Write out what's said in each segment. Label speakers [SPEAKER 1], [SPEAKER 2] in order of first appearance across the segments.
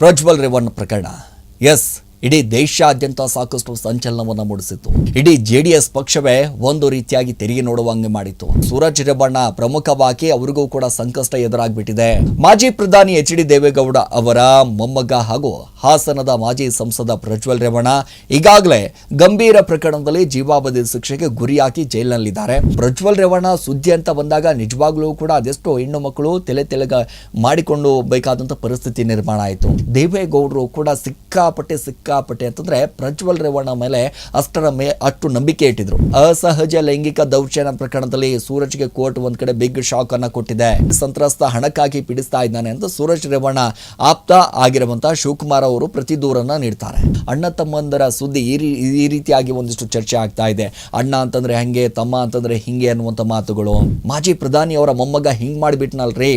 [SPEAKER 1] ಪ್ರಜ್ವಲ್ ರೇವಣ್ಣ ಪ್ರಕರಣ. ಎಸ್ ಇಡೀ ದೇಶಾದ್ಯಂತ ಸಾಕಷ್ಟು ಸಂಚಲನವನ್ನು ಮೂಡಿಸಿತ್ತು. ಇಡೀ ಜೆಡಿಎಸ್ ಪಕ್ಷವೇ ಒಂದು ರೀತಿಯಾಗಿ ತೆರಿಗೆ ನೋಡುವಂಗೆ ಮಾಡಿತ್ತು. ಸೂರಜ್ ರೇವಣ್ಣ ಪ್ರಮುಖವಾಗಿ ಅವರಿಗೂ ಕೂಡ ಸಂಕಷ್ಟ ಎದುರಾಗ್ಬಿಟ್ಟಿದೆ. ಮಾಜಿ ಪ್ರಧಾನಿ ಎಚ್ ಡಿ ದೇವೇಗೌಡ ಅವರ ಮೊಮ್ಮಗ ಹಾಗೂ ಹಾಸನದ ಮಾಜಿ ಸಂಸದ ಪ್ರಜ್ವಲ್ ರೇವಣ್ಣ ಈಗಾಗಲೇ ಗಂಭೀರ ಪ್ರಕರಣದಲ್ಲಿ ಜೀವಾವಧಿ ಶಿಕ್ಷೆಗೆ ಗುರಿಯಾಗಿ ಜೈಲಿನಲ್ಲಿದ್ದಾರೆ. ಪ್ರಜ್ವಲ್ ರೇವಣ್ಣ ಸುದ್ದಿ ಅಂತ ಬಂದಾಗ ನಿಜವಾಗ್ಲೂ ಕೂಡ ಅದೆಷ್ಟೋ ಹೆಣ್ಣು ಮಕ್ಕಳು ತಲೆ ತೆಲೆಗ ಮಾಡಿಕೊಂಡು ಬೇಕಾದಂತ ಪರಿಸ್ಥಿತಿ ನಿರ್ಮಾಣ ಆಯಿತು. ದೇವೇಗೌಡರು ಕೂಡ ಸಿಕ್ಕಾಪಟ್ಟೆ ಸಿಕ್ಕಾಪಟ್ಟೆ ಅಂತಂದ್ರೆ ಪ್ರಜ್ವಲ್ ರೇವಣ್ಣ ಮೇಲೆ ಅಷ್ಟರ ಮೇ ಅಷ್ಟು ನಂಬಿಕೆ ಇಟ್ಟಿದ್ರು. ಅಸಹಜ ಲೈಂಗಿಕ ದೌರ್ಜನ್ಯ ಪ್ರಕರಣದಲ್ಲಿ ಸೂರಜ್ಗೆ ಕೋರ್ಟ್ ಒಂದು ಕಡೆ ಬಿಗ್ ಶಾಕ್ ಅನ್ನು ಕೊಟ್ಟಿದೆ. ಸಂತ್ರಸ್ತ ಹಣಕ್ಕಾಗಿ ಪೀಡಿಸ್ತಾ ಇದ್ದಾನೆ ಅಂತ ಸೂರಜ್ ರೇವಣ್ಣ ಆಪ್ತ ಆಗಿರುವಂತಹ ಶಿವಕುಮಾರ್ ಅವರು ಪ್ರತಿ ದೂರನ್ನ ನೀಡ್ತಾರೆ. ಅಣ್ಣ ತಮ್ಮಂದರ ಸುದ್ದಿ ಈ ರೀತಿಯಾಗಿ ಒಂದಿಷ್ಟು ಚರ್ಚೆ ಆಗ್ತಾ ಇದೆ. ಅಣ್ಣ ಅಂತಂದ್ರೆ ಹಂಗೆ, ತಮ್ಮ ಅಂತಂದ್ರೆ ಹಿಂಗೆ ಅನ್ನುವಂಥ ಮಾತುಗಳು. ಮಾಜಿ ಪ್ರಧಾನಿ ಅವರ ಮೊಮ್ಮಗ ಹಿಂಗ್ ಮಾಡಿಬಿಟ್ನಲ್ರಿ?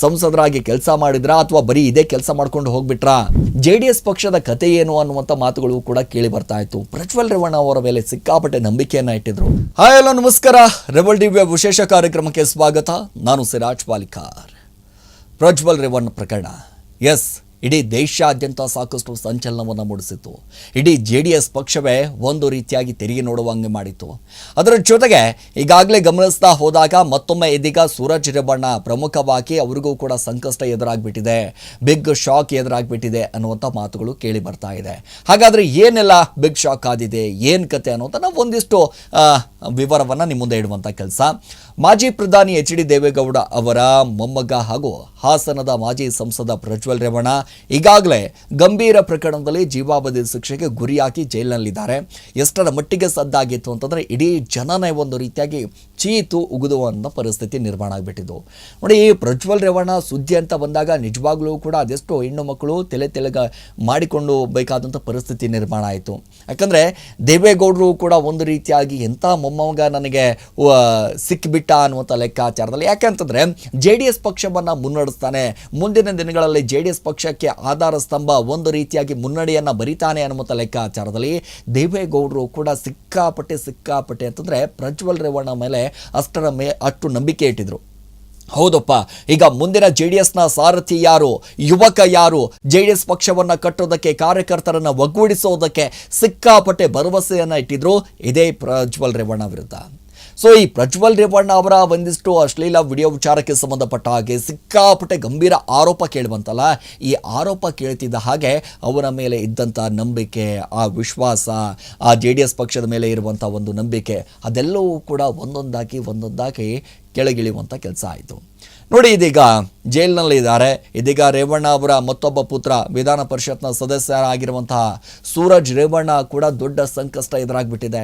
[SPEAKER 1] ಸಂಸದರಾಗಿ ಕೆಲಸ ಮಾಡಿದ್ರಾ ಅಥವಾ ಬರೀ ಇದೇ ಕೆಲಸ ಮಾಡ್ಕೊಂಡು ಹೋಗ್ಬಿಟ್ರಾ? ಜೆ ಡಿ ಎಸ್ ಪಕ್ಷದ ಕತೆ ಏನು ಅನ್ನುವಂಥ ಮಾತುಗಳು ಕೂಡ ಕೇಳಿ ಬರ್ತಾ ಇತ್ತು. ಪ್ರಜ್ವಲ್ ರೇವಣ್ಣ ಅವರ ಮೇಲೆ ಸಿಕ್ಕಾಪಟ್ಟೆ ನಂಬಿಕೆಯನ್ನ ಇಟ್ಟಿದ್ರು. ಹಾಯ್ ಹಲೋ ನಮಸ್ಕಾರ. ರೆಬಲ್ ಟಿವಿಯ ವಿಶೇಷ ಕಾರ್ಯಕ್ರಮಕ್ಕೆ ಸ್ವಾಗತ. ನಾನು ಸಿರಾಜ್ ಪಾಲಿಕಾರ್. ಪ್ರಜ್ವಲ್ ರೇವಣ್ಣ ಪ್ರಕರಣ. ಎಸ್ ಇಡೀ ದೇಶಾದ್ಯಂತ ಸಾಕಷ್ಟು ಸಂಚಲನವನ್ನು ಮೂಡಿಸಿತ್ತು. ಇಡೀ ಜೆ ಡಿ ಎಸ್ ಪಕ್ಷವೇ ಒಂದು ರೀತಿಯಾಗಿ ತಿರುಗಿ ನೋಡುವಂಗೆ ಮಾಡಿತ್ತು. ಅದರ ಜೊತೆಗೆ ಈಗಾಗಲೇ ಗಮನಿಸ್ತಾ ಹೋದಾಗ ಮತ್ತೊಮ್ಮೆ ಇದೀಗ ಸೂರಜ್ ರೇವಣ್ಣ ಪ್ರಮುಖವಾಗಿ ಅವರಿಗೂ ಕೂಡ ಸಂಕಷ್ಟ ಎದುರಾಗ್ಬಿಟ್ಟಿದೆ, ಬಿಗ್ ಶಾಕ್ ಎದುರಾಗ್ಬಿಟ್ಟಿದೆ ಅನ್ನುವಂಥ ಮಾತುಗಳು ಕೇಳಿ ಬರ್ತಾ ಇದೆ. ಹಾಗಾದರೆ ಏನೆಲ್ಲ ಬಿಗ್ ಶಾಕ್ ಆದಿದೆ, ಏನು ಕತೆ ಅನ್ನೋದನ್ನು ಒಂದಿಷ್ಟು ವಿವರವನ್ನ ನಿಮ್ಮ ಮುಂದೆ ಇಡುವಂಥ ಕೆಲಸ. ಮಾಜಿ ಪ್ರಧಾನಿ ಎಚ್ ಡಿ ದೇವೇಗೌಡ ಅವರ ಮೊಮ್ಮಗ ಹಾಗೂ ಹಾಸನದ ಮಾಜಿ ಸಂಸದ ಪ್ರಜ್ವಲ್ ರೇವಣ್ಣ ಈಗಾಗಲೇ ಗಂಭೀರ ಪ್ರಕರಣದಲ್ಲಿ ಜೀವಾವಧಿ ಶಿಕ್ಷೆಗೆ ಗುರಿಯಾಗಿ ಜೈಲಿನಲ್ಲಿದ್ದಾರೆ. ಎಷ್ಟರ ಮಟ್ಟಿಗೆ ಸದ್ದಾಗಿತ್ತು ಅಂತಂದ್ರೆ ಇಡೀ ಜನನೇ ಒಂದು ರೀತಿಯಾಗಿ ಚೀತು ಉಗಿದುವಂಥ ಪರಿಸ್ಥಿತಿ ನಿರ್ಮಾಣ ಆಗಿಬಿಟ್ಟಿದ್ದು. ನೋಡಿ ಈ ಪ್ರಜ್ವಲ್ ರೇವಣ್ಣ ಸುದ್ದಿ ಅಂತ ಬಂದಾಗ ನಿಜವಾಗ್ಲೂ ಕೂಡ ಅದೆಷ್ಟೋ ಹೆಣ್ಣು ಮಕ್ಕಳು ತಲೆ ತೆಲೆಗ ಮಾಡಿಕೊಂಡು ಬೇಕಾದಂಥ ಪರಿಸ್ಥಿತಿ ನಿರ್ಮಾಣ ಆಯಿತು. ಯಾಕಂದರೆ ದೇವೇಗೌಡರು ಕೂಡ ಒಂದು ರೀತಿಯಾಗಿ ಎಂಥ ಮೊಮ್ಮಗ ನನಗೆ ವ, ಸಿಕ್ಕಿಬಿಟ್ಟ ಅನ್ನುವಂಥ ಲೆಕ್ಕಾಚಾರದಲ್ಲಿ. ಯಾಕೆಂತಂದರೆ ಜೆ ಡಿ ಎಸ್ ಪಕ್ಷವನ್ನು ಮುನ್ನಡೆಸ್ತಾನೆ. ಮುಂದಿನ ದಿನಗಳಲ್ಲಿ ಜೆ ಡಿ ಎಸ್ ಪಕ್ಷಕ್ಕೆ ಆಧಾರ ಸ್ತಂಭ ಒಂದು ರೀತಿಯಾಗಿ ಮುನ್ನಡೆಯನ್ನು ಬರಿತಾನೆ ಅನ್ನುವಂಥ ಲೆಕ್ಕಾಚಾರದಲ್ಲಿ ದೇವೇಗೌಡರು ಕೂಡ ಸಿಕ್ಕಾಪಟ್ಟೆ ಸಿಕ್ಕಾಪಟ್ಟೆ ಅಂತಂದರೆ ಪ್ರಜ್ವಲ್ ರೇವಣ್ಣ ಮೇಲೆ ಅಷ್ಟರ ಮೇ ಅಷ್ಟು ನಂಬಿಕೆ ಇಟ್ಟಿದ್ರು. ಹೌದಪ್ಪ, ಈಗ ಮುಂದಿನ ಜೆ ಡಿ ಎಸ್ನ ಸಾರಥಿ ಯಾರು? ಯುವಕ ಯಾರು? ಜೆ ಡಿ ಎಸ್ ಪಕ್ಷವನ್ನು ಕಟ್ಟೋದಕ್ಕೆ, ಕಾರ್ಯಕರ್ತರನ್ನು ಒಗ್ಗೂಡಿಸೋದಕ್ಕೆ ಸಿಕ್ಕಾಪಟ್ಟೆ ಭರವಸೆಯನ್ನು ಇಟ್ಟಿದ್ರು ಇದೇ ಪ್ರಜ್ವಲ್ ರೇವಣ್ಣ ವಿರುದ್ಧ. ಸೊ ಈ ಪ್ರಜ್ವಲ್ ರೇವಣ್ಣ ಅವರ ಒಂದಿಷ್ಟು ಅಶ್ಲೀಲ ವಿಡಿಯೋ ವಿಚಾರಕ್ಕೆ ಸಂಬಂಧಪಟ್ಟ ಹಾಗೆ ಸಿಕ್ಕಾಪಟ್ಟೆ ಗಂಭೀರ ಆರೋಪ ಕೇಳುವಂತಲ್ಲ, ಈ ಆರೋಪ ಕೇಳ್ತಿದ್ದ ಹಾಗೆ ಅವರ ಮೇಲೆ ಇದ್ದಂಥ ನಂಬಿಕೆ, ಆ ವಿಶ್ವಾಸ, ಆ ಜೆ ಡಿ ಎಸ್ ಪಕ್ಷದ ಮೇಲೆ ಇರುವಂಥ ಒಂದು ನಂಬಿಕೆ, ಅದೆಲ್ಲವೂ ಕೂಡ ಒಂದೊಂದಾಗಿ ಒಂದೊಂದಾಗಿ ಕೆಳಗಿಳಿಯುವಂಥ ಕೆಲಸ ಆಯಿತು. ನೋಡಿ ಇದೀಗ ಜೈಲಿನಲ್ಲಿ ಇದ್ದಾರೆ. ಇದೀಗ ರೇವಣ್ಣ ಅವರ ಮತ್ತೊಬ್ಬ ಪುತ್ರ ವಿಧಾನ ಪರಿಷತ್ನ ಸದಸ್ಯರಾಗಿರುವಂತಹ ಸೂರಜ್ ರೇವಣ್ಣ ಕೂಡ ದೊಡ್ಡ ಸಂಕಷ್ಟ ಎದುರಾಗ್ಬಿಟ್ಟಿದೆ.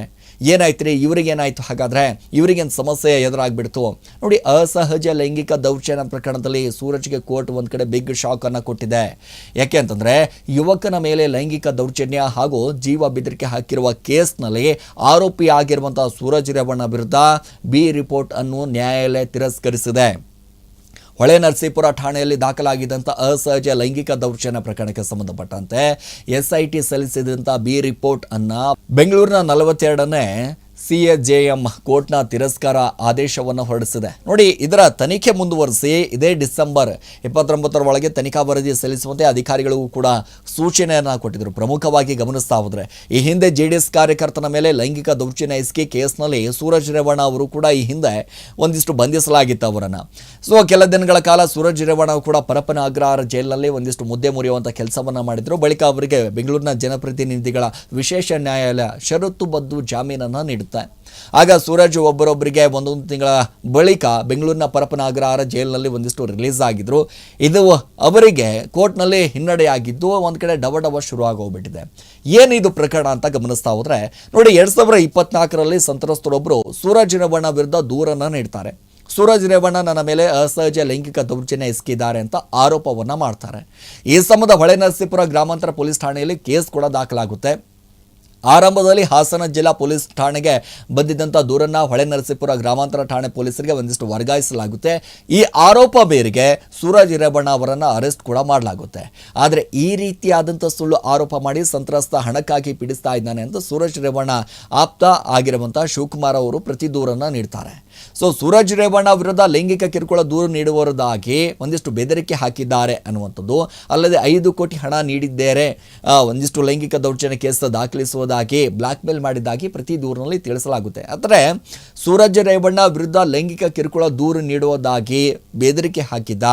[SPEAKER 1] ಏನಾಯ್ತು ರೀ ಇವ್ರಿಗೇನಾಯ್ತು? ಹಾಗಾದ್ರೆ ಇವರಿಗೇನು ಸಮಸ್ಯೆ ಎದುರಾಗ್ಬಿಡ್ತು? ನೋಡಿ, ಅಸಹಜ ಲೈಂಗಿಕ ದೌರ್ಜನ್ಯ ಪ್ರಕರಣದಲ್ಲಿ ಸೂರಜ್ಗೆ ಕೋರ್ಟ್ ಒಂದು ಕಡೆ ಬಿಗ್ ಶಾಕ್ ಅನ್ನ ಕೊಟ್ಟಿದೆ. ಯಾಕೆ ಅಂತಂದ್ರೆ ಯುವಕನ ಮೇಲೆ ಲೈಂಗಿಕ ದೌರ್ಜನ್ಯ ಹಾಗೂ ಜೀವ ಬೆದರಿಕೆ ಹಾಕಿರುವ ಕೇಸ್ನಲ್ಲಿ ಆರೋಪಿ ಆಗಿರುವಂತಹ ಸೂರಜ್ ರೇವಣ್ಣ ವಿರುದ್ಧ ಬಿ ರಿಪೋರ್ಟ್ ಅನ್ನು ನ್ಯಾಯಾಲಯ ತಿರಸ್ಕರಿಸಿದೆ. ಹೊಳೆ ನರಸೀಪುರ ಠಾಣೆಯಲ್ಲಿ ದಾಖಲಾಗಿದ್ದಂಥ ಅಸಹಜ ಲೈಂಗಿಕ ದೌರ್ಜನ್ಯ ಪ್ರಕರಣಕ್ಕೆ ಸಂಬಂಧಪಟ್ಟಂತೆ ಎಸ್ಐಟಿ ಸಲ್ಲಿಸಿದಂಥ ಬಿ ರಿಪೋರ್ಟ್ ಅನ್ನ ಬೆಂಗಳೂರಿನ ನಲವತ್ತೆರಡನೇ ಸಿ ಎ ಜೆ ಎಂ ಕೋರ್ಟ್ನ ತಿರಸ್ಕಾರ ಆದೇಶವನ್ನು ಹೊರಡಿಸಿದೆ. ನೋಡಿ, ಇದರ ತನಿಖೆ ಮುಂದುವರಿಸಿ ಇದೇ ಡಿಸೆಂಬರ್ ಇಪ್ಪತ್ತೊಂಬತ್ತರ ಒಳಗೆ ತನಿಖಾ ವರದಿ ಸಲ್ಲಿಸುವಂತೆ ಅಧಿಕಾರಿಗಳಿಗೂ ಕೂಡ ಸೂಚನೆಯನ್ನು ಕೊಟ್ಟಿದ್ದರು ಪ್ರಮುಖವಾಗಿ ಗಮನಿಸ್ತಾ ಹೋದರೆ, ಈ ಹಿಂದೆ ಜೆ ಕಾರ್ಯಕರ್ತನ ಮೇಲೆ ಲೈಂಗಿಕ ದೌರ್ಜನ್ಯ ಎಸ್ಕೆ ಕೇಸ್ನಲ್ಲಿ ಸೂರಜ್ ರೇವಣ್ಣ ಅವರು ಕೂಡ ಈ ಹಿಂದೆ ಒಂದಿಷ್ಟು ಬಂಧಿಸಲಾಗಿತ್ತು ಅವರನ್ನು. ಸೊ, ಕೆಲ ದಿನಗಳ ಕಾಲ ಸೂರಜ್ ರೇವಣ್ಣ ಕೂಡ ಪರಪ್ಪನ ಅಗ್ರಹಾರ ಜೈಲಿನಲ್ಲಿ ಒಂದಿಷ್ಟು ಮುದ್ದೆ ಮುರಿಯುವಂಥ ಕೆಲಸವನ್ನು ಮಾಡಿದ್ರು. ಬಳಿಕ ಅವರಿಗೆ ಬೆಂಗಳೂರಿನ ಜನಪ್ರತಿನಿಧಿಗಳ ವಿಶೇಷ ನ್ಯಾಯಾಲಯ ಷರತ್ತುಬದ್ದು ಜಾಮೀನನ್ನು ನೀಡುತ್ತೆ ಆಗ ಸೂರಜ್ ಒಬ್ಬರೊಬ್ಬರಿಗೆ ಒಂದೊಂದು ತಿಂಗಳ ಬಳಿಕ ಬೆಂಗಳೂರಿನ ಪರಪ್ಪನ ಅಗ್ರಹಾರ ಜೈಲಿನಲ್ಲಿ ಒಂದಿಷ್ಟು ರಿಲೀಸ್ ಆಗಿದ್ರು. ಇದು ಅವರಿಗೆ ಕೋರ್ಟ್ನಲ್ಲಿ ಹಿನ್ನಡೆಯಾಗಿದ್ದು, ಒಂದು ಕಡೆ ಡವ ಡವ ಶುರು ಆಗೋಗ್ಬಿಟ್ಟಿದೆ ಏನಿದು ಪ್ರಕರಣ ಅಂತ ಗಮನಿಸ್ತಾ ಹೋದರೆ, ನೋಡಿ ಎರಡು ಸಾವಿರದ ಇಪ್ಪತ್ನಾಲ್ಕರಲ್ಲಿ ಸಂತ್ರಸ್ತರೊಬ್ಬರು ಸೂರಜ್ ರೇವಣ್ಣ ವಿರುದ್ಧ ದೂರನ್ನು ನೀಡ್ತಾರೆ. ಸೂರಜ್ ರೇವಣ್ಣ ನನ್ನ ಮೇಲೆ ಅಸಹಜ ಲೈಂಗಿಕ ದೌರ್ಜನ್ಯ ಎಸಗಿದ್ದಾರೆ ಅಂತ ಆರೋಪವನ್ನು ಮಾಡ್ತಾರೆ. ಈ ಸಂಬಂಧ ಹೊಳೆ ನರಸೀಪುರ ಗ್ರಾಮಾಂತರ ಪೊಲೀಸ್ ಠಾಣೆಯಲ್ಲಿ ಕೇಸ್ ಕೂಡ ದಾಖಲಾಗುತ್ತೆ. ಆರಂಭದಲ್ಲಿ ಹಾಸನ ಜಿಲ್ಲಾ ಪೊಲೀಸ್ ಠಾಣೆಗೆ ಬಂದಿದ್ದಂಥ ದೂರನ್ನ ಹೊಳೆ ನರಸೀಪುರ ಗ್ರಾಮಾಂತರ ಠಾಣೆ ಪೊಲೀಸರಿಗೆ ಒಂದಿಷ್ಟು ವರ್ಗಾಯಿಸಲಾಗುತ್ತೆ. ಈ ಆರೋಪ ಬೇರಿಗೆ ಸೂರಜ್ ರೇವಣ್ಣ ಅವರನ್ನು ಅರೆಸ್ಟ್ ಕೂಡ ಮಾಡಲಾಗುತ್ತೆ. ಆದರೆ ಈ ರೀತಿಯಾದಂಥ ಸುಳ್ಳು ಆರೋಪ ಮಾಡಿ ಸಂತ್ರಸ್ತ ಹಣಕ್ಕಾಗಿ ಪೀಡಿಸ್ತಾ ಇದ್ದಾನೆ ಅಂತ ಸೂರಜ್ ರೇವಣ್ಣ ಆಪ್ತ ಆಗಿರುವಂಥ ಶಿವಕುಮಾರ್ ಅವರು ಪ್ರತಿ ದೂರನ್ನು ನೀಡ್ತಾರೆ. ಸೊ ಸೂರಜ್ ರೇವಣ್ಣ ವಿರುದ್ಧ ಲೈಂಗಿಕ ಕಿರುಕುಳ ದೂರು ನೀಡುವವರದಾಗಿ ಒಂದಿಷ್ಟು ಬೆದರಿಕೆ ಹಾಕಿದ್ದಾರೆ ಅನ್ನುವಂಥದ್ದು. ಅಲ್ಲದೆ ಐದು ಕೋಟಿ ಹಣ ನೀಡಿದ್ದೇರೆ. ಒಂದಿಷ್ಟು ಲೈಂಗಿಕ ದೌರ್ಜನ್ಯ ಕೇಸ್ ದಾಖಲಿಸುವುದಾಗಿ ಬ್ಲಾಕ್ ಮೇಲ್ ಮಾಡಿದ್ದಾಗಿ ಪ್ರತಿ ದೂರಿನಲ್ಲಿ ತಿಳಿಸಲಾಗುತ್ತೆ. ಆದರೆ ಸೂರಜ್ ರೇವಣ್ಣ ವಿರುದ್ಧ ಲೈಂಗಿಕ ಕಿರುಕುಳ ದೂರು ನೀಡುವುದಾಗಿ ಬೆದರಿಕೆ ಹಾಕಿದ್ದ.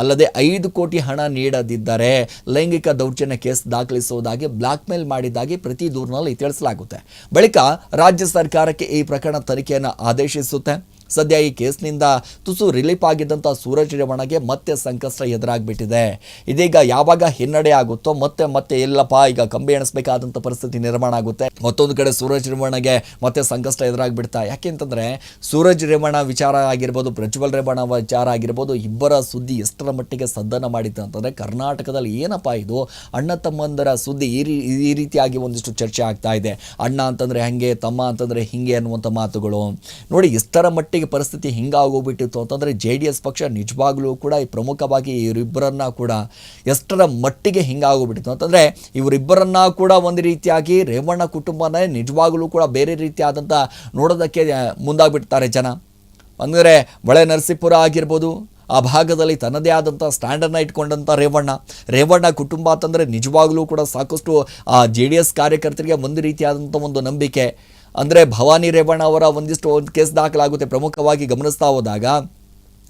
[SPEAKER 1] ಅಲ್ಲದೆ ಐದು ಕೋಟಿ ಹಣ ನೀಡದಿದ್ದರೆ ಲೈಂಗಿಕ ದೌರ್ಜನ್ಯ ಕೇಸ್ ದಾಖಲಿಸುವುದಾಗಿ ಬ್ಲಾಕ್ ಮೇಲ್ ಮಾಡಿದ್ದಾಗಿ ಪ್ರತಿ ದೂರಿನಲ್ಲಿ ತಿಳಿಸಲಾಗುತ್ತೆ. ಬಳಿಕ ರಾಜ್ಯ ಸರ್ಕಾರಕ್ಕೆ ಈ ಪ್ರಕರಣ ತನಿಖೆಯನ್ನು ಆದೇಶಿಸುತ್ತೆ. ಸದ್ಯ ಈ ಕೇಸ್ನಿಂದ ತುಸು ರಿಲೀಫ್ ಆಗಿದ್ದಂಥ ಸೂರಜ್ ರೇವಣ್ಣಗೆ ಮತ್ತೆ ಸಂಕಷ್ಟ ಎದುರಾಗ್ಬಿಟ್ಟಿದೆ. ಇದೀಗ ಯಾವಾಗ ಹಿನ್ನಡೆ ಆಗುತ್ತೋ ಮತ್ತೆ ಮತ್ತೆ ಎಲ್ಲಪ್ಪ ಈಗ ಕಂಬಿ ಎಣಿಸಬೇಕಾದಂಥ ಪರಿಸ್ಥಿತಿ ನಿರ್ಮಾಣ ಆಗುತ್ತೆ. ಮತ್ತೊಂದು ಕಡೆ ಸೂರಜ್ ರೇವಣ್ಣಗೆ ಮತ್ತೆ ಸಂಕಷ್ಟ ಎದುರಾಗ್ಬಿಡ್ತಾ. ಯಾಕೆಂತಂದ್ರೆ ಸೂರಜ್ ರೇವಣ್ಣ ವಿಚಾರ ಆಗಿರ್ಬೋದು, ಪ್ರಜ್ವಲ್ ರೇವಣ್ಣ ವಿಚಾರ ಆಗಿರ್ಬೋದು, ಇಬ್ಬರ ಸುದ್ದಿ ಎಷ್ಟರ ಮಟ್ಟಿಗೆ ಸದ್ದನ ಮಾಡಿತ್ತು ಅಂತಂದರೆ ಕರ್ನಾಟಕದಲ್ಲಿ ಏನಪ್ಪ ಇದು? ಅಣ್ಣ ತಮ್ಮಂದರ ಸುದ್ದಿ ಈ ರೀ, ಈ ರೀತಿಯಾಗಿ ಒಂದಿಷ್ಟು ಚರ್ಚೆ ಆಗ್ತಾ ಇದೆ. ಅಣ್ಣ ಅಂತಂದ್ರೆ ಹಂಗೆ, ತಮ್ಮ ಅಂತಂದ್ರೆ ಹಿಂಗೆ ಅನ್ನುವಂಥ ಮಾತುಗಳು. ನೋಡಿ ಎಷ್ಟರ ಮಟ್ಟಿಗೆ ಪರಿಸ್ಥಿತಿ ಹಿಂಗಾಗೋಗ್ಬಿಟ್ಟಿತ್ತು ಅಂತಂದರೆ ಜೆ ಡಿ ಎಸ್ ಪಕ್ಷ ನಿಜವಾಗ್ಲೂ ಕೂಡ ಈ ಪ್ರಮುಖವಾಗಿ ಇವರಿಬ್ಬರನ್ನ ಕೂಡ ಎಷ್ಟರ ಮಟ್ಟಿಗೆ ಹಿಂಗಾಗೋಗ್ಬಿಟ್ಟಿತ್ತು ಅಂತಂದರೆ ಇವರಿಬ್ಬರನ್ನ ಕೂಡ ಒಂದು ರೀತಿಯಾಗಿ ರೇವಣ್ಣ ಕುಟುಂಬನೇ ನಿಜವಾಗ್ಲೂ ಕೂಡ ಬೇರೆ ರೀತಿಯಾದಂಥ ನೋಡೋದಕ್ಕೆ ಮುಂದಾಗ್ಬಿಡ್ತಾರೆ ಜನ. ಅಂದರೆ ಬಳೆ ನರಸೀಪುರ ಆಗಿರ್ಬೋದು, ಆ ಭಾಗದಲ್ಲಿ ತನ್ನದೇ ಆದಂಥ ಸ್ಟ್ಯಾಂಡರ್ನ ಇಟ್ಕೊಂಡಂಥ ರೇವಣ್ಣ. ರೇವಣ್ಣ ಕುಟುಂಬ ಅಂತಂದರೆ ನಿಜವಾಗ್ಲೂ ಕೂಡ ಸಾಕಷ್ಟು ಆ ಜೆ ಡಿ ಎಸ್ ಕಾರ್ಯಕರ್ತರಿಗೆ ಒಂದು ರೀತಿಯಾದಂಥ ಒಂದು ನಂಬಿಕೆ. ಅಂದರೆ ಭವಾನಿ ರೇವಣ್ಣ ಅವರ ಒಂದಿಷ್ಟು ಒಂದು ಕೇಸ್ ದಾಖಲಾಗುತ್ತೆ. ಪ್ರಮುಖವಾಗಿ ಗಮನಿಸ್ತಾ ಹೋದಾಗ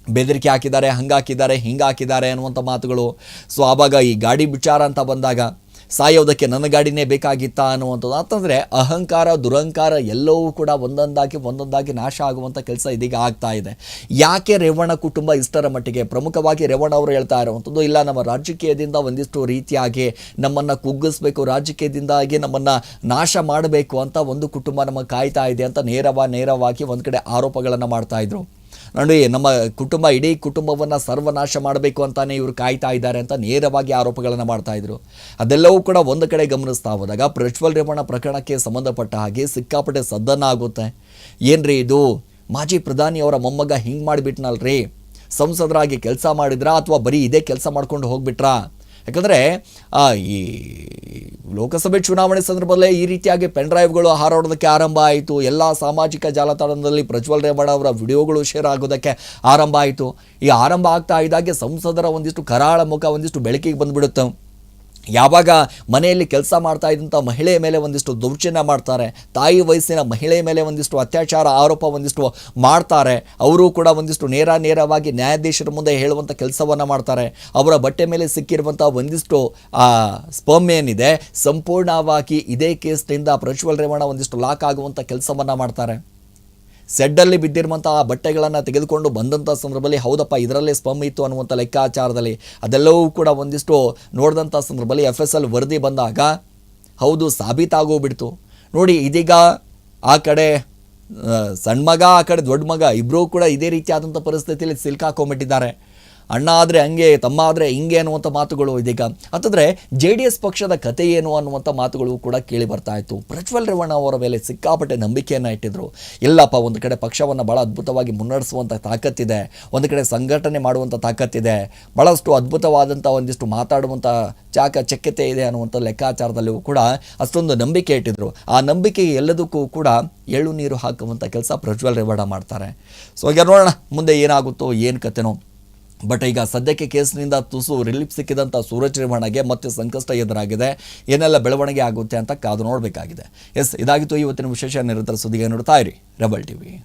[SPEAKER 1] ಬೆದರಿಕೆ ಹಾಕಿದ್ದಾರೆ ಹಂಗಾಕಿದ್ದಾರೆ ಹಿಂಗಾಕಿದ್ದಾರೆ ಅನ್ನುವಂಥ ಮಾತುಗಳು. ಸೊ ಆವಾಗ ಈ ಗಾಡಿ ವಿಚಾರ ಅಂತ ಬಂದಾಗ ಸಾಯೋದಕ್ಕೆ ನನ್ನ ಗಾಡಿನೇ ಬೇಕಾಗಿತ್ತಾ ಅನ್ನುವಂಥದ್ದು. ಅಂತಂದರೆ ಅಹಂಕಾರ, ದುರಹಂಕಾರ ಎಲ್ಲವೂ ಕೂಡ ಒಂದೊಂದಾಗಿ ಒಂದೊಂದಾಗಿ ನಾಶ ಆಗುವಂಥ ಕೆಲಸ ಇದೀಗ ಆಗ್ತಾ ಇದೆ. ಯಾಕೆ ರೇವಣ್ಣ ಕುಟುಂಬ ಇಷ್ಟರ ಮಟ್ಟಿಗೆ? ಪ್ರಮುಖವಾಗಿ ರೇವಣ್ಣ ಅವರು ಹೇಳ್ತಾ ಇರುವಂಥದ್ದು, ಇಲ್ಲ ನಮ್ಮ ರಾಜಕೀಯದಿಂದ ಒಂದಿಷ್ಟು ರೀತಿಯಾಗಿ ನಮ್ಮನ್ನು ಕುಗ್ಗಿಸ್ಬೇಕು, ರಾಜಕೀಯದಿಂದಾಗಿ ನಮ್ಮನ್ನು ನಾಶ ಮಾಡಬೇಕು ಅಂತ ಒಂದು ಕುಟುಂಬ ನಮಗೆ ಕಾಯ್ತಾ ಇದೆ ಅಂತ ನೇರವ ನೇರವಾಗಿ ಒಂದು ಕಡೆ ಆರೋಪಗಳನ್ನು ಮಾಡ್ತಾ ಇದ್ರು. ನೋಡಿ ನಮ್ಮ ಕುಟುಂಬ, ಇಡೀ ಕುಟುಂಬವನ್ನು ಸರ್ವನಾಶ ಮಾಡಬೇಕು ಅಂತಾನೆ ಇವರು ಕಾಯ್ತಾ ಇದ್ದಾರೆ ಅಂತ ನೇರವಾಗಿ ಆರೋಪಗಳನ್ನು ಮಾಡ್ತಾ ಇದ್ರು. ಅದೆಲ್ಲವೂ ಕೂಡ ಒಂದು ಕಡೆ ಗಮನಿಸ್ತಾ ಹೋದಾಗ ಪ್ರಜ್ವಲ್ ರೇವಣ್ಣ ಪ್ರಕರಣಕ್ಕೆ ಸಂಬಂಧಪಟ್ಟ ಹಾಗೆ ಸಿಕ್ಕಾಪಟ್ಟೆ ಸದ್ದನ್ನ ಆಗುತ್ತೆ. ಏನ್ರಿ ಇದು? ಮಾಜಿ ಪ್ರಧಾನಿ ಅವರ ಮೊಮ್ಮಗ ಹಿಂಗೆ ಮಾಡಿಬಿಟ್ನಲ್ರಿ? ಸಂಸದರಾಗಿ ಕೆಲಸ ಮಾಡಿದ್ರಾ ಅಥವಾ ಬರೀ ಇದೇ ಕೆಲಸ ಮಾಡ್ಕೊಂಡು ಹೋಗ್ಬಿಟ್ರಾ? ಯಾಕಂದರೆ ಈ ಲೋಕಸಭೆ ಚುನಾವಣೆ ಸಂದರ್ಭದಲ್ಲೇ ಈ ರೀತಿಯಾಗಿ ಪೆನ್ ಡ್ರೈವ್ಗಳು ಹಾರಾಡೋದಕ್ಕೆ ಆರಂಭ ಆಯಿತು. ಎಲ್ಲ ಸಾಮಾಜಿಕ ಜಾಲತಾಣದಲ್ಲಿ ಪ್ರಜ್ವಲ್ ರೇವಣ್ಣ ಅವರ ವಿಡಿಯೋಗಳು ಶೇರ್ ಆಗೋದಕ್ಕೆ ಆರಂಭ ಆಯಿತು. ಈ ಆರಂಭ ಆಗ್ತಾ ಇದ್ದಾಗೆ ಸಂಸದರ ಒಂದಿಷ್ಟು ಕರಾಳ ಮುಖ, ಒಂದಿಷ್ಟು ಬೆಳಕಿಗೆ ಬಂದ್ಬಿಡುತ್ತೆ. ಯಾವಾಗ ಮನೆಯಲ್ಲಿ ಕೆಲಸ ಮಾಡ್ತಾ ಇದ್ದಂಥ ಮಹಿಳೆಯ ಮೇಲೆ ಒಂದಿಷ್ಟು ದೌರ್ಜನ್ಯ ಮಾಡ್ತಾರೆ, ತಾಯಿ ವಯಸ್ಸಿನ ಮಹಿಳೆಯ ಮೇಲೆ ಒಂದಿಷ್ಟು ಅತ್ಯಾಚಾರ ಆರೋಪ ಒಂದಿಷ್ಟು ಮಾಡ್ತಾರೆ, ಅವರು ಕೂಡ ಒಂದಿಷ್ಟು ನೇರ ನೇರವಾಗಿ ನ್ಯಾಯಾಧೀಶರ ಮುಂದೆ ಹೇಳುವಂಥ ಕೆಲಸವನ್ನು ಮಾಡ್ತಾರೆ. ಅವರ ಬಟ್ಟೆ ಮೇಲೆ ಸಿಕ್ಕಿರುವಂಥ ಒಂದಿಷ್ಟು ಸ್ಪರ್ಮ್ ಏನಿದೆ, ಸಂಪೂರ್ಣವಾಗಿ ಇದೇ ಕೇಸ್ನಿಂದ ಪ್ರಜ್ವಲ್ ರೇವಣ್ಣ ಒಂದಿಷ್ಟು ಲಾಕ್ ಆಗುವಂಥ ಕೆಲಸವನ್ನು ಮಾಡ್ತಾರೆ. ಸೆಡ್ಡಲ್ಲಿ ಬಿದ್ದಿರುವಂಥ ಆ ಬಟ್ಟೆಗಳನ್ನು ತೆಗೆದುಕೊಂಡು ಬಂದಂಥ ಸಂದರ್ಭದಲ್ಲಿ ಹೌದಪ್ಪ, ಇದರಲ್ಲೇ ಸ್ಪಮ್ ಇತ್ತು ಅನ್ನುವಂಥ ಲೆಕ್ಕಾಚಾರದಲ್ಲಿ ಅದೆಲ್ಲವೂ ಕೂಡ ಒಂದಿಷ್ಟು ನೋಡಿದಂಥ ಸಂದರ್ಭದಲ್ಲಿ ಎಫ್ ಎಸ್ ಎಲ್ ವರದಿ ಬಂದಾಗ ಹೌದು, ಸಾಬೀತಾಗೋಗ್ಬಿಡ್ತು. ನೋಡಿ, ಇದೀಗ ಆ ಕಡೆ ಸಣ್ಣ ಮಗ, ಆ ಕಡೆ ದೊಡ್ಡ ಮಗ ಇಬ್ಬರೂ ಕೂಡ ಇದೇ ರೀತಿಯಾದಂಥ ಪರಿಸ್ಥಿತಿಯಲ್ಲಿ ಸಿಲ್ಕಾಕೊಂಡ್ಬಿಟ್ಟಿದ್ದಾರೆ ಅಣ್ಣ ಆದರೆ ಹಂಗೆ ತಮ್ಮ ಆದರೆ ಹಿಂಗೆ ಅನ್ನುವಂಥ ಮಾತುಗಳು ಇದೀಗ. ಅಂತಂದರೆ ಜೆ ಡಿ ಎಸ್ ಪಕ್ಷದ ಕತೆ ಏನು ಅನ್ನುವಂಥ ಮಾತುಗಳು ಕೂಡ ಕೇಳಿ ಬರ್ತಾ ಇತ್ತು. ಪ್ರಜ್ವಲ್ ರೇವಣ್ಣ ಅವರ ಮೇಲೆ ಸಿಕ್ಕಾಪಟ್ಟೆ ನಂಬಿಕೆಯನ್ನು ಇಟ್ಟಿದ್ರು. ಇಲ್ಲಪ್ಪ, ಒಂದು ಕಡೆ ಪಕ್ಷವನ್ನು ಭಾಳ ಅದ್ಭುತವಾಗಿ ಮುನ್ನಡೆಸುವಂಥ ತಾಕತ್ತಿದೆ. ಒಂದು ಕಡೆ ಸಂಘಟನೆ ಮಾಡುವಂಥ ತಾಕತ್ತಿದೆ. ಭಾಳಷ್ಟು ಅದ್ಭುತವಾದಂಥ ಒಂದಿಷ್ಟು ಮಾತಾಡುವಂಥ ಚಾಕ ಚಕ್ಯತೆ ಇದೆ ಅನ್ನುವಂಥ ಲೆಕ್ಕಾಚಾರದಲ್ಲೂ ಕೂಡ ಅಷ್ಟೊಂದು ನಂಬಿಕೆ ಇಟ್ಟಿದ್ರು. ಆ ನಂಬಿಕೆ ಎಲ್ಲದಕ್ಕೂ ಕೂಡ ಎಳ್ಳು ನೀರು ಹಾಕುವಂಥ ಕೆಲಸ ಪ್ರಜ್ವಲ್ ರೇವಣ್ಣ ಮಾಡ್ತಾರೆ. ಸೊ ಈಗ ನೋಡೋಣ, ಮುಂದೆ ಏನಾಗುತ್ತೋ, ಏನು ಕತೆನೋ. ಬಟ್ ಈಗ ಸದ್ಯಕ್ಕೆ ಕೇಸ್ನಿಂದ ತುಸು ರಿಲೀಫ್ ಸಿಕ್ಕಿದಂಥ ಸೂರಜ್ ರೇವಣ್ಣಗೆ ಮತ್ತೆ ಸಂಕಷ್ಟ ಎದುರಾಗಿದೆ. ಏನೆಲ್ಲ ಬೆಳವಣಿಗೆ ಆಗುತ್ತೆ ಅಂತ ಕಾದು ನೋಡಬೇಕಾಗಿದೆ. ಎಸ್, ಇದಾಗಿತ್ತು ಇವತ್ತಿನ ವಿಶೇಷ ನಿರಂತರ ಸುದ್ದಿಗೆ ನೋಡ್ತಾ ಇರಿ. Rebel TV.